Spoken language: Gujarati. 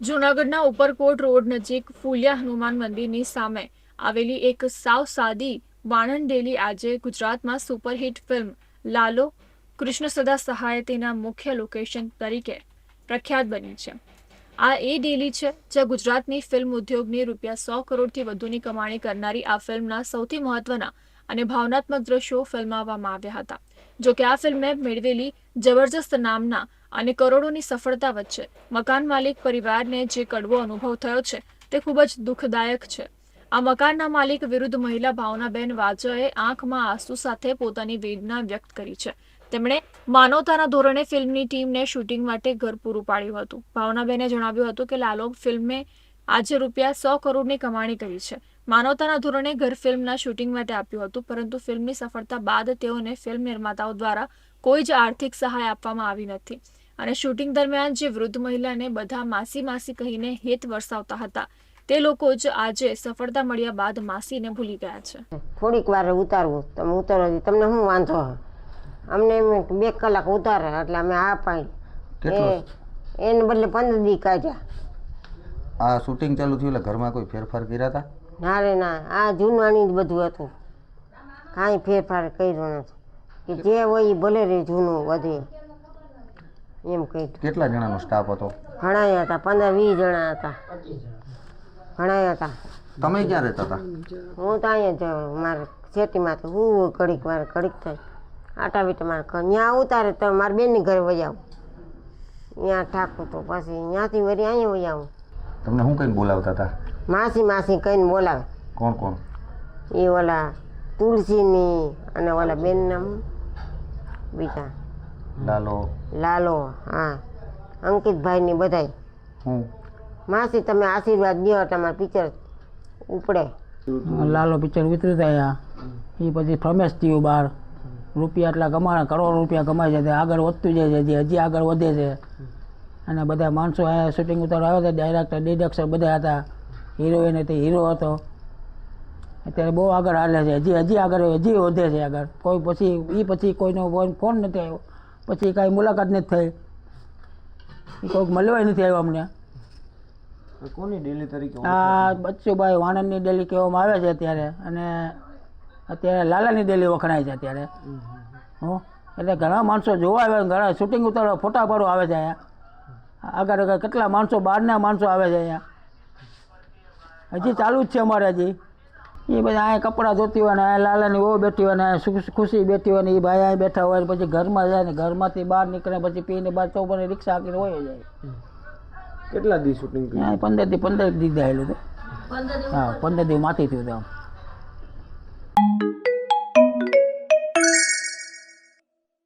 જૂનાગઢના ઉપરકોટ રોડ નજીક ફૂલિયા હનુમાન મંદિરની સામે આવેલી એક સાવ સાદી વાણંદડેલી આજે ગુજરાતમાં સુપરહિટ ફિલ્મ લાલો કૃષ્ણ સદા સહાય તેના મુખ્ય લોકેશન તરીકે પ્રખ્યાત બની છે. આ એ ડેલી છે જ્યાં ગુજરાતની ફિલ્મ ઉદ્યોગની રૂપિયા સો કરોડથી વધુની કમાણી કરનારી આ ફિલ્મના સૌથી મહત્વના અને ભાવનાત્મક દ્રશ્યો ફિલ્માવવામાં આવ્યા હતા. જોકે આ ફિલ્મે મેળવેલી જબરજસ્ત નામના અને કરોડોની સફળતા વચ્ચે મકાન માલિક પરિવારને જે કડવો અનુભવ થયો છે, તે ખૂબ જ દુઃખદાયક છે. આ મકાનના માલિક વિરુદ્ધ મહિલા ભાવનાબેન વાજાએ આંખમાં આંસુ સાથે પોતાની વેદના વ્યક્ત કરી છે. તેમણે માનવતાના ધોરણે ફિલ્મની ટીમને શૂટિંગ માટે ઘર પૂરું પાડ્યું હતું. ભાવનાબેને જણાવ્યું હતું કે લાલો ફિલ્મે આજે રૂપિયા સો કરોડની કમાણી કરી છે. માનવતાના ધોરણે ઘર ફિલ્મના શૂટિંગ માટે આપ્યું હતું, પરંતુ ફિલ્મની સફળતા બાદ તેઓને ફિલ્મ નિર્માતાઓ દ્વારા કોઈ જ આર્થિક સહાય આપવામાં આવી નથી. અને શૂટિંગ દરમિયાન જે વૃદ્ધ મહિલાને બધા માસી માસી કહીને હેત વરસાવતા હતા તે લોકો જ આજે સફળતા મળ્યા બાદ માસીને ભૂલી ગયા છે. થોડીક વાર ઉતારવું. તમે ઉતારો તમને શું વાંધો? અમને બે કલાક ઉતારે એટલે અમે આ પાઈ. એ એને બદલે પંદર દી કાઢ્યા. આ શૂટિંગ ચાલુ થયું એટલે ઘરમાં કોઈ ફેરફાર કર્યા હતા? ના રે ના આ જૂનવાણી જ બધું હતું. કાંઈ ફેરફાર કર્યો નથી. કે જે હોય એ ભલે રે જૂનું વધે. એમ કહી કેટલા જણાનો સ્ટાફ હતો? ઘણા હતા પંદર વીસ જણા હતા. ઘણા હતા. તમે ક્યાં રહેતા હતા? હું તો અહીંયા જ મારે ખેતીમાં તો હું ઘડીક વાર ઘડીક થાય. આટા વીટ મારે ત્યાં ઉતારે તો મારા બેનની ઘરે વહી આવું. ત્યાં ઠાકું તો પછી ત્યાંથી વળી અહીંયા વહી આવું. તમને શું કઈ બોલાવતા હતા? માસી માસી કહીને બોલાવે. કોણ કોણ? એ ઓલા તુલસીની અને ઓલા બેન નામ બીજા. લાલો. લાલો હા. અંકિતભાઈની બધાય. માસી તમે આશીર્વાદ દો તમારે પિક્ચર ઉપડે. લાલો પિક્ચર ઉતરી થયા એ પછી ફ્રમેશ થયું બહાર રૂપિયા એટલા કમાણા કરોડ રૂપિયા કમાય છે. તે આગળ વધતું જાય છે હજી હજી આગળ વધે છે. અને બધા માણસો અહીંયા શૂટિંગ ઉતારો આવ્યા હતા. ડાયરેક્ટર ડિરેક્ટર બધા હતા. હિરોઈન હતી હીરો હતો. અત્યારે બહુ આગળ હાલે છે. હજી હજી આગળ હજી વધે છે આગળ. કોઈ પછી એ પછી કોઈનો ફોન નથી આવ્યો. પછી કાંઈ મુલાકાત નથી થઈ. એ કોઈક મળવાય નથી આવ્યો અમને. કોની ડેલી તરીકે આ બચ્ચુભાઈ વાણંદની ડેલી કહેવામાં આવે છે અત્યારે. અને અત્યારે લાલાની ડેલી વખણાય છે અત્યારે. હો? એટલે ઘણા માણસો જોવા આવે ઘણા શૂટિંગ ઉતારવા ફોટા પાડવા આવે છે અહીંયા. આગળ આગળ કેટલા માણસો બહારના માણસો આવે છે અહીંયા. હજી ચાલુ જ છે અમારે હજી. એ બધા અહીંયા કપડાં ધોતી હોય ને અહીંયા લાલાની વહુ બેઠી હોય ને અહીંયા ખુશી બેઠી હોય ને એ ભાઈ અહીં બેઠા હોય ને પછી ઘરમાં જાય ને ઘરમાંથી બહાર નીકળે પછી પીને બહાર પણ રિક્ષા હાકીને હોય જાય. કેટલા દી શૂટિંગ પંદરથી પંદર દી દાયેલું હતું હા પંદર દી માથી થયું હતું આમ.